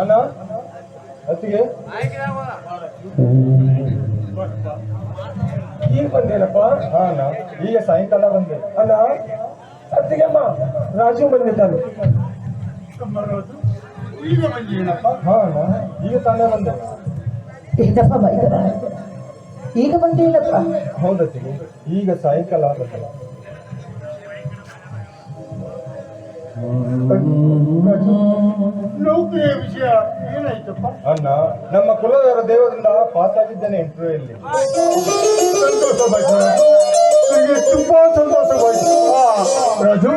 ಅಣ್ಣ? ಅತ್ತಿಗೆ? ಈಗ ಬಂದೇನಪ್ಪ ಅಣ್ಣ ಈಗ ಸಾಯಂಕಾಲ ಬಂದೆ. ಅಲ್ಲ ಅತ್ತಿಗೆಮ್ಮ ರಾಜು ಬಂದಿದ್ದಾನೆ. ಈಗ ಹಾ ಅಣ್ಣ ಈಗ ತಾನೇ ಬಂದೆ. ಈಗ ಬಂದೇನಪ್ಪ ಹೌದತ್ತಿಗೆ ಈಗ ಸಾಯಂಕಾಲ ಆಗುತ್ತೆ ನೌಕರಿಯ ವಿಷಯ ಏನಾಯ್ತಪ್ಪ ಅಣ್ಣ, ನಮ್ಮ ಕುಲದವರ ದೇವರಿಂದ ಪಾಸ್ ಆಗಿದ್ದೇನೆ ಇಂಟರ್ವ್ಯೂ ಅಲ್ಲಿ ಸಂತೋಷವಾಯ್ತು. ನನಗೆ ತುಂಬಾ ಸಂತೋಷವಾಯ್ತು ರಾಜು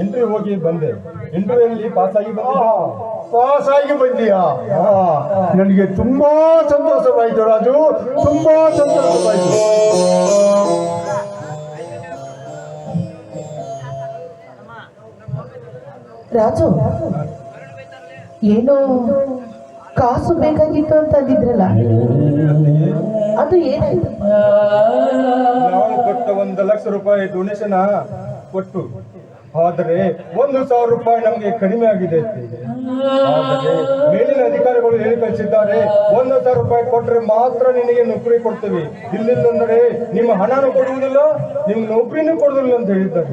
ಇಂಟರ್ವ್ಯೂ ಹೋಗಿ ಬಂದೆ. ಇಂಟರ್ವ್ಯೂ ಅಲ್ಲಿ ಪಾಸ್ ಆಗಿ ಬಂದೆ ಪಾಸ್ ಆಗಿ ಬಂದಿಯಾ ನನಗೆ ತುಂಬಾ ಸಂತೋಷವಾಯ್ತು ರಾಜು, ತುಂಬಾ ಸಂತೋಷವಾಯ್ತು. ರಾಜು, ಏನೋ ಕಾಸು ಬೇಕಾಗಿತ್ತು ಅಂತ ಅಂದಿದ್ರಲ್ಲ? ಅದು ಏನಾಯ್ತು? ಕೊಟ್ಟ ಒಂದು ಲಕ್ಷ ರೂಪಾಯಿ ಡೊನೇಷನ್ ಕೊಟ್ಟು, ಆದರೆ ಒಂದು ಸಾವಿರ ರೂಪಾಯಿ ನಮಗೆ ಕಡಿಮೆ ಆಗಿದೆ. ಮೇಲಿನ ಅಧಿಕಾರಿಗಳು ಹೇಳಿ ಕಳಿಸಿದ್ದಾರೆ, ಒಂದು ಸಾವಿರ ರೂಪಾಯಿ ಕೊಟ್ಟರೆ ಮಾತ್ರ ನಿನಗೆ ನೌಕರಿ ಕೊಡ್ತೀವಿ. ಇಲ್ಲಿಲ್ಲಂದ್ರೆ ನಿಮ್ಮ ಹಣನೂ ಕೊಡುವುದಿಲ್ಲ, ನಿಮ್ಮ ನೌಕರಿನೂ ಕೊಡುವುದಿಲ್ಲ ಅಂತ ಹೇಳಿದ್ದಾರೆ.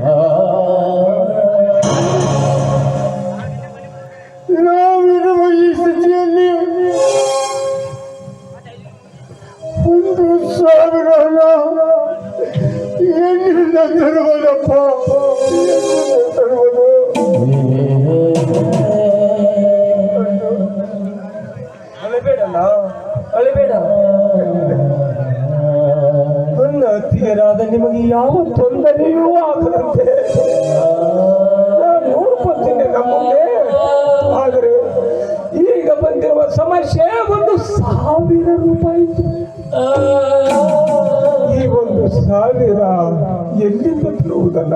ಅತ್ತಿಗೆರಾದ ನಿಮಗೆ ಯಾವ ತೊಂದರೆಯೂ ಆಗದಂತೆ. ನೋಡ್ಕೊತೀನಿ ನಮ್ಮ ಮುಂದೆ ಆದರೆ ಈಗ ಬಂದಿರುವ ಸಮಸ್ಯೆ ಒಂದು ಸಾವಿರ ರೂಪಾಯಿ ಈ ಒಂದು ಸಾವಿರ ಎಲ್ಲಿಂದ ಬರುವುದಲ್ಲ?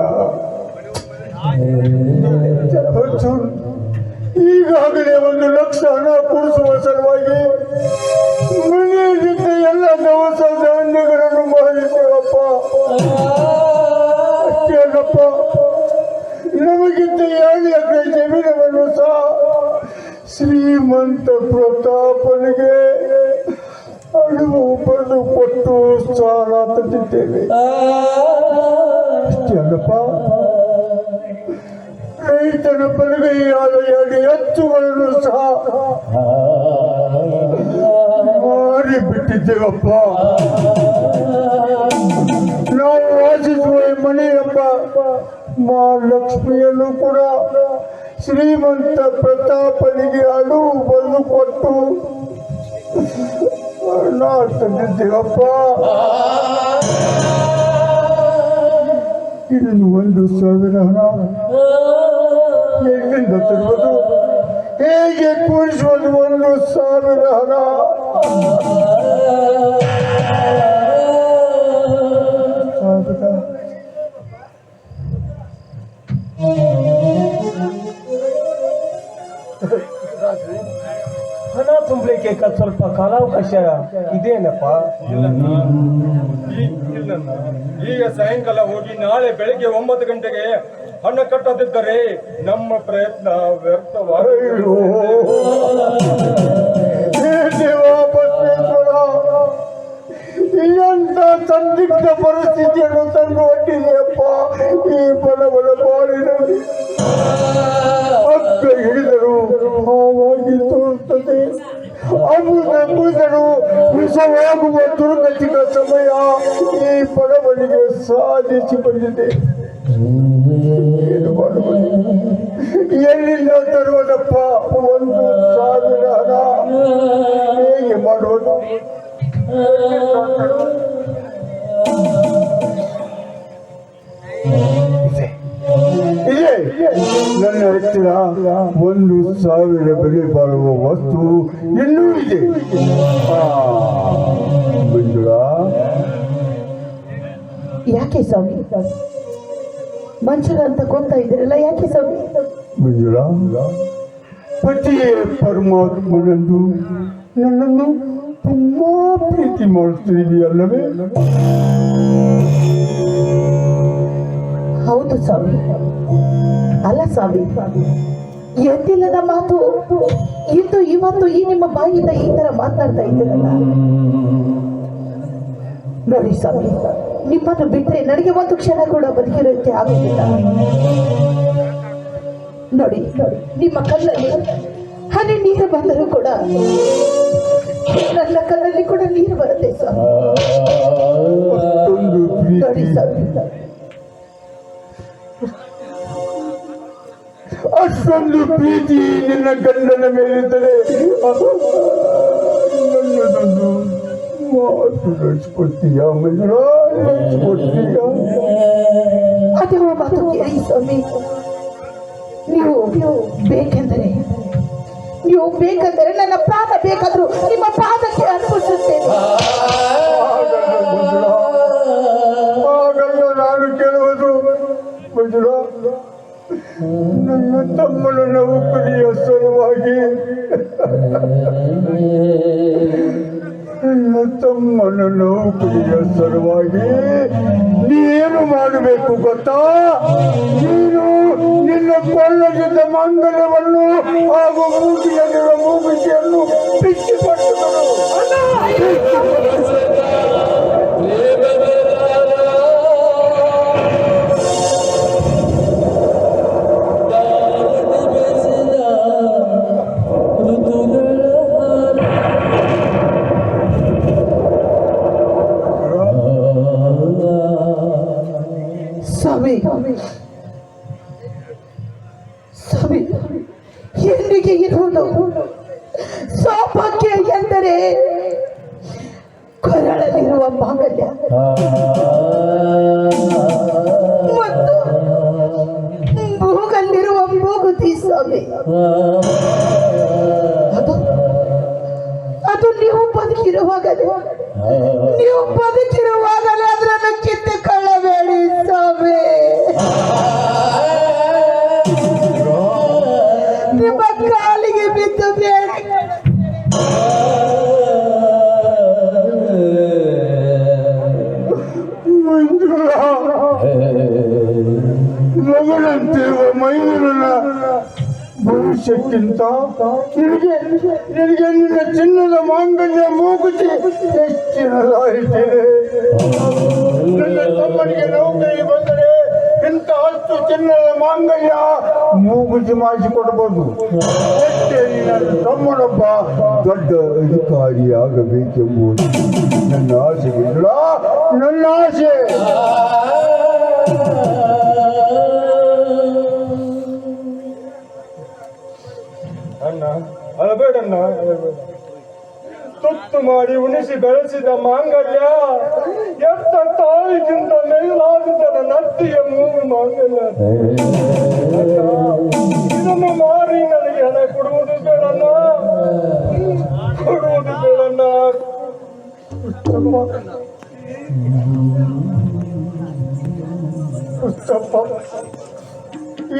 ಈಗಾಗಲೇ ಒಂದು ಲಕ್ಷ ಹಣ ಕೊಡಿಸುವ ಸಲುವಾಗಿ ಮನೆಯಲ್ಲಿದ್ದ ಎಲ್ಲ ದವಸ ಧಾನ್ಯಗಳನ್ನು ಮಾರಿದ್ದೇವಪ್ಪ ಅಷ್ಟೇ ಅಲ್ಲಪ್ಪ ನಮಗಿದ್ದ ಎರಡು ಎಕರೆ ಜಮೀನವನ್ನು ಸಹ ಶ್ರೀಮಂತ ಪ್ರತಾಪನಿಗೆ ಅಡುವು ಬರೆದು ಕೊಟ್ಟು ಸಾಲ ತಂದಿದ್ದೇವೆ. ಅಷ್ಟೇ ಅಲ್ಲಪ್ಪ. ರೈತನ ಬಲಗೈಯಾದ ಎರಡು ಎತ್ತುಗಳನ್ನು ಸಹ ಮಾರಿ ಬಿಟ್ಟಿದ್ದೇವಪ್ಪ ಕೂಡ ಶ್ರೀಮಂತ ಪ್ರತಾಪನಿಗೆ ಅಡುವು ಬಂದು ಕೊಟ್ಟು ಹಣ ತಂದಿದ್ದೇವಪ್ಪ ಇನ್ನು ಒಂದು ಸಾವಿರ ಹಣ ಎಲ್ಲಿಂದ ತರುವುದು? ಹೇಗೆ ಕೂರಿಸುವುದು ಒಂದು ಸಾವಿರ ಹಣ? ಕಾಲಾವಕಾಶ ಇದೇನಪ್ಪ. ಈಗ ಸಾಯಂಕಾಲ ಹೋಗಿ ನಾಳೆ ಬೆಳಿಗ್ಗೆ ಒಂಬತ್ತು ಗಂಟೆಗೆ ಹಣ ಕಟ್ಟದಿದ್ದರೆ ನಮ್ಮ ಪ್ರಯತ್ನ ವ್ಯರ್ಥವಾಗಿದೆ ಸಾಧಿಸಿ ಬಂದಿದೆ. ಏನು ಮಾಡುವುದು? ಎಲ್ಲಿಂದ ತರುವುದಪ್ಪ ಒಂದು ಸಾವಿರ ಹಣ. ಹೇಗೆ ಮಾಡುವುದು? ನನ್ನ ಹತ್ತಿರ ಒಂದು ಸಾವಿರ ಬೆಲೆ ಬಾಳುವ ವಸ್ತು ಇನ್ನೂ ಇದೆ ಆ, ಮಂಜುಳಾ ಯಾಕೆ ಸ್ವಾಮಿ? ಮಂಜುಳ ಅಂತ ಕೊಂತ ಇದ್ರಲ್ಲ ಯಾಕೆ ಸ್ವಾಮಿ? ಮಂಜುಳಾ ಪತಿಯೇ ಪರಮಾತ್ಮನಂದು ನನ್ನನ್ನು ತುಂಬಾ ಪ್ರೀತಿ ಮಾಡುತ್ತಿದೆಯಲ್ಲವೇ ಹೌದು ಸ್ವಾಮಿ. ಅಲ್ಲ ಸ್ವಾಮಿ ಎದ್ದಿಲ್ಲದ ಮಾತು ಇಂದು ಇವತ್ತು ಈ ನಿಮ್ಮ ಬಾಯಿಂದ ಈ ತರ ಮಾತಾಡ್ತಾ ಇದ್ದೀರಲ್ಲ. ನೋಡಿ ಸ್ವಾಮಿ ನಿಮ್ಮನ್ನು ಬಿಟ್ಟರೆ ನನಗೆ ಒಂದು ಕ್ಷಣ ಕೂಡ ಬದುಕಿರೋಕ್ಕೆ ಆಗುತ್ತಿಲ್ಲ ನೋಡಿ ನಿಮ್ಮ ಕಲ್ಲಲ್ಲಿ ಹನಿ ನೀರು ಬಂದರೂ ಕೂಡ ನನ್ನ ಕಲ್ಲಲ್ಲಿ ಕೂಡ ನೀರು ಬರುತ್ತೆ ಸರ್ ಅಷ್ಟೊಂದು ನೋಡಿ ಪ್ರೀತಿ ಸ್ವಾಮಿ. ಅಷ್ಟೊಂದು ಪ್ರೀತಿ ನಿನ್ನ ಗಂಡನ ಮೇಲಿದ್ದರೆ. ನಡೆಸ್ಕೊಡ್ತೀಯ ನಡೆಸ್ಕೊಡ್ತೀಯ ಸ್ವಾಮಿ ನೀವು ಬೇಕೆಂದರೆ ನೀವು ಬೇಕೆಂದರೆ ನನ್ನ ಪ್ರಾಣ ಬೇಕಾದರೂ ನಿಮ್ಮ ಪಾದಕ್ಕೆ ಅನುಭವಿಸುತ್ತೇನೆ ಆಗಲ್ಲ ನಾನು ಕೇಳುವುದು ನನ್ನ ತಮ್ಮನ ನೌಕರಿಯ ಸಲುವಾಗಿ ನನ್ನ ಪ್ರಿಯ ಸಲುವಾಗಿ ನೀನು ಮಾಡಬೇಕು ಗೊತ್ತಾ? ನೀನು ನಿನ್ನ ಕೊಳ್ಳಗಿದ್ದ ಮಂಗಲವನ್ನು ಹಾಗೂ ಮೂಗಿಯಲ್ಲಿರುವ ಮೂಗಿಯನ್ನು ಬಿಚ್ಚಿಪಟ್ಟು ಮಾಂಗಲ್ಯ ನಿನಗೆ ನಿನಗೆ ನಿನ್ನ ಚಿನ್ನದ ಮಾಂಗಲ್ಯ ಮೂಗುತಿ ಹೆಚ್ಚಿನದಾಯಿತಿದೆ ನನ್ನ ತಮ್ಮನಿಗೆ ನೌಕರಿ ಬಂದರೆ ಇಂಥ ಹತ್ತು ಚಿನ್ನದ ಮಾಂಗಲ್ಯ ಮೂಗುತಿ ಅಷ್ಟೇ ನನ್ನ ತಮ್ಮನೊಬ್ಬ ದೊಡ್ಡ ಅಧಿಕಾರಿಯಾಗಬೇಕೆಂಬುದು ನನ್ನ ಆಸೆ ಇಲ್ಲ ನನ್ನ ಆಸೆ. ಅಣ್ಣ ಅಳಬೇಡಣ್ಣ ಅಳಬೇಡ ತುತ್ತು ಮಾಡಿ ಉಣಿಸಿ ಬೆಳೆಸಿದ ಮಾಂಗಲ್ಯ ಎತ್ತ ತಾಯಿಗಿಂತ ಮೇಲಾಗುತ್ತದ ನತ್ತಿಯ ಮೂಗು ಮಾಂಗಲ್ಯ ಇದನ್ನು ಮಾರಿ ನನಗೆ ಹಣ ಕೊಡುವುದು ಬೇಡಣ್ಣ ಕೊಡುವುದು ಬೇಡಣ್ಣ ಪುಸ್ತಪ್ಪ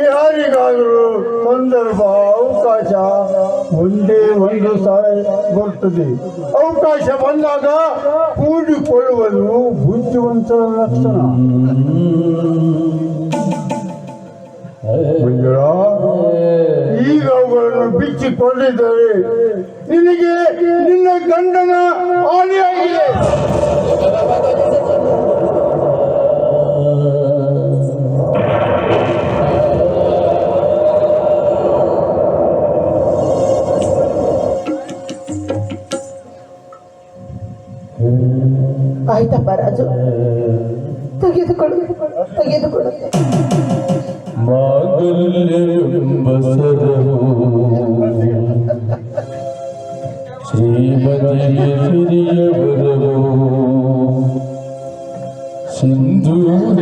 ಯಾರಿಗಾದರೂ ಸಂದರ್ಭ ಅವಕಾಶ ಒಂದೇ ಒಂದು ಸಾರಿ ಬರ್ತದೆ. ಅವಕಾಶ ಬಂದಾಗ ಕೂಡಿಕೊಳ್ಳುವುದು ಬುದ್ಧಿವಂತರ ಲಕ್ಷಣ. ಈಗ ಅವುಗಳನ್ನು ಬಿಚ್ಚಿಕೊಂಡಿದ್ದಾರೆ ನಿನಗೆ ನಿನ್ನ ಗಂಡನ ಹಾನಿಯಾಗಿದೆ. ಆಯ್ತಪ್ಪ ರಾಜು ತೆಗೆದುಕೊಳ್ಳು ತೆಗೆದುಕೊಳ್ಳುತ್ತೆ ಮಾಂಗಲ್ಯವೆಂಬ ಸರವು ಶ್ರೀಮತಿಗೆ ಸಿರಿಯವರವು ಸಿಂಧೂರ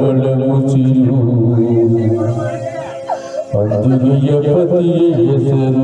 ಬಳಮುಚಿರು ಅದುರಿಯ ಪತಿಯ ಹೆಸರು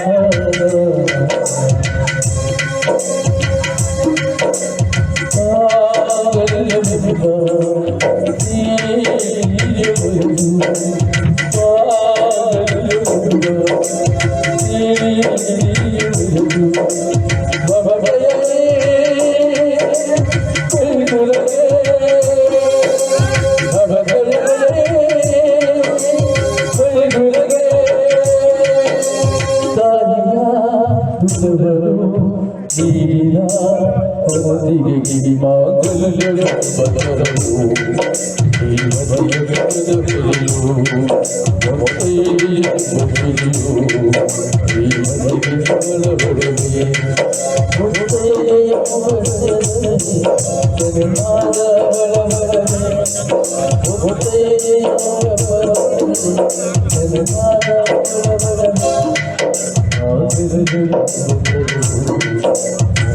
Oh. ಪದವು ಮುತ್ತೈದೆಯೆಂಬ ಪದವು ಆ